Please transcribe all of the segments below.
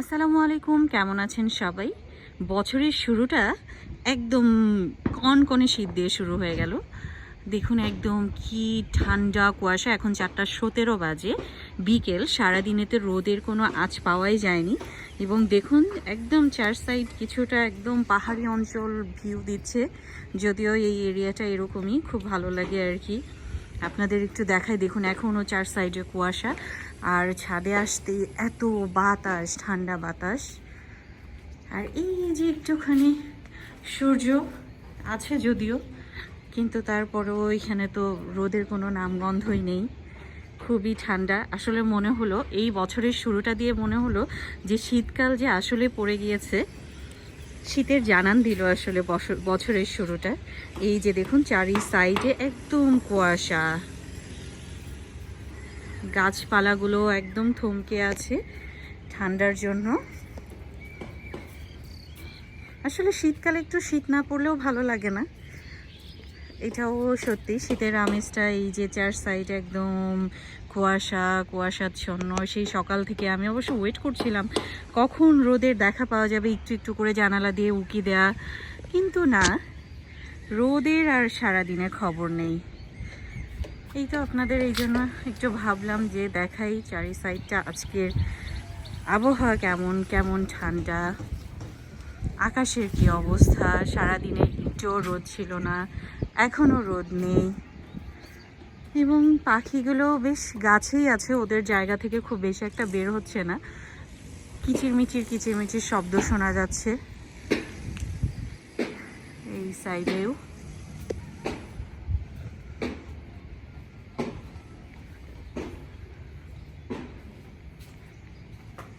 আসসালামু আলাইকুম, কেমন আছেন সবাই? বছরের শুরুটা একদম কনকনে শীত দিয়ে শুরু হয়ে গেল। দেখুন একদম কি ঠান্ডা কুয়াশা, এখন চারটা সতেরো বাজে। বিকেল সারাদিনেতে রোদের কোনো আঁচ পাওয়াই যায়নি। এবং দেখুন একদম চার সাইড কিছুটা একদম পাহাড়ি অঞ্চল ভিউ দিচ্ছে। যদিও এই এরিয়াটা এরকমই, খুব ভালো লাগে আর কি। আপনাদের একটু দেখাই, দেখুন এখনও চার সাইডে কুয়াশা। আর ছাদে আসতে এত বাতাস, ঠান্ডা বাতাস। আর এই যে একটুখানি সূর্য আছে যদিও, কিন্তু তারপরেও এখানে তো রোদের কোনো নামগন্ধই নেই। খুবই ঠান্ডা। আসলে মনে হলো, এই বছরের শুরুটা দিয়ে মনে হলো যে শীতকাল যে আসলে পড়ে গিয়েছে শীতের জানান দিল আসলে বছর- বছরের শুরুটা। এই যে দেখুন চারি সাইডে একদম কুয়াশা। গাছপালাগুলো একদম থমকে আছে ঠান্ডার জন্য। আসলে শীতকালে একটু শীত না পড়লেও ভালো লাগে না। এটাও সত্যি, শীতের আমেজটা এই যে চার সাইড একদম কুয়াশা, কুয়াশাচ্ছন্ন, সেই সকাল থেকে আমি অবশ্য ওয়েট করছিলাম কখন রোদের দেখা পাওয়া যাবে, একটু একটু করে জানালা দিয়ে উকি দেয়া। কিন্তু না, রোদের আর সারাদিনে খবর নেই। এই তো আপনাদের এই জন্য একটু ভাবলাম যে দেখাই চারি সাইডটা আজকের আবহাওয়া কেমন কেমন ঠান্ডা, আকাশের কি অবস্থা সারাদিনে একটুও রোদ ছিল না এখনও রোদ নেই। এবং পাখিগুলো বেশ গাছেই আছে, ওদের জায়গা থেকে খুব বেশি একটা বের হচ্ছে না। কিচিরমিচির কিচিরমিচির শব্দ শোনা যাচ্ছে। এই সাইডেও।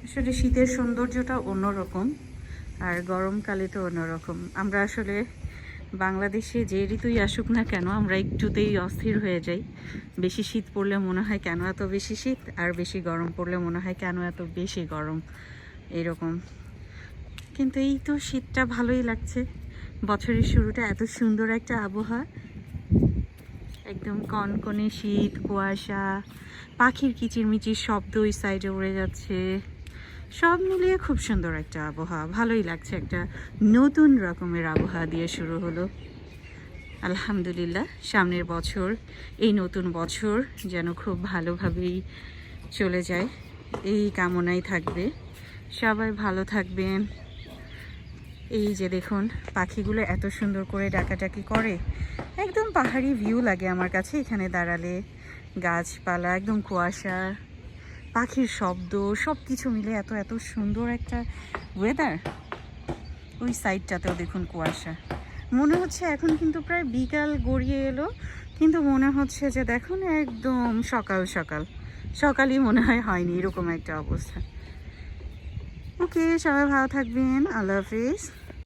আসলে শীতের সৌন্দর্যটা অন্যরকম, আর গরমকালে তো অন্যরকম। আমরা আসলে বাংলাদেশে যে ঋতুই আসুক না কেন, আমরা একটুতেই অস্থির হয়ে যাই। বেশি শীত পড়লে মনে হয় কেন এত বেশি শীত? আর বেশি গরম পড়লে মনে হয় কেন এত বেশি গরম? এরকম। কিন্তু এই তো শীতটা ভালোই লাগছে। বছরের শুরুটা এত সুন্দর একটা আবহাওয়া। একদম কনকনে শীত, কুয়াশা, পাখির কিচিরমিচির শব্দ ওই সাইডে উড়ে যাচ্ছে। সব মিলিয়ে খুব সুন্দর একটা আবহাওয়া। ভালোই লাগছে একটা নতুন রকমের আবহাওয়া দিয়ে শুরু হলো। আলহামদুলিল্লাহ, সামনের বছর, এই নতুন বছর যেন খুব ভালোভাবেই চলে যায়। এই কামনাই থাকবে। সবাই ভালো থাকবেন। এই যে দেখুন, পাখিগুলো এত সুন্দর করে ডাকাডাকি করে। একদম পাহাড়ি ভিউ লাগে আমার কাছে এখানে দাঁড়ালে। গাছপালা, একদম কুয়াশা। পাখির শব্দ সব কিছু মিলে এত এত সুন্দর একটা ওয়েদার ওই সাইডটাতেও দেখুন কুয়াশা। মনে হচ্ছে এখন কিন্তু প্রায় বিকাল গড়িয়ে এলো, কিন্তু মনে হচ্ছে যে দেখুন একদম সকাল সকাল। সকালই মনে হয় হয়নি এরকম একটা অবস্থা। ওকে, সবাই ভালো থাকবেন। আল্লাহ হাফিজ।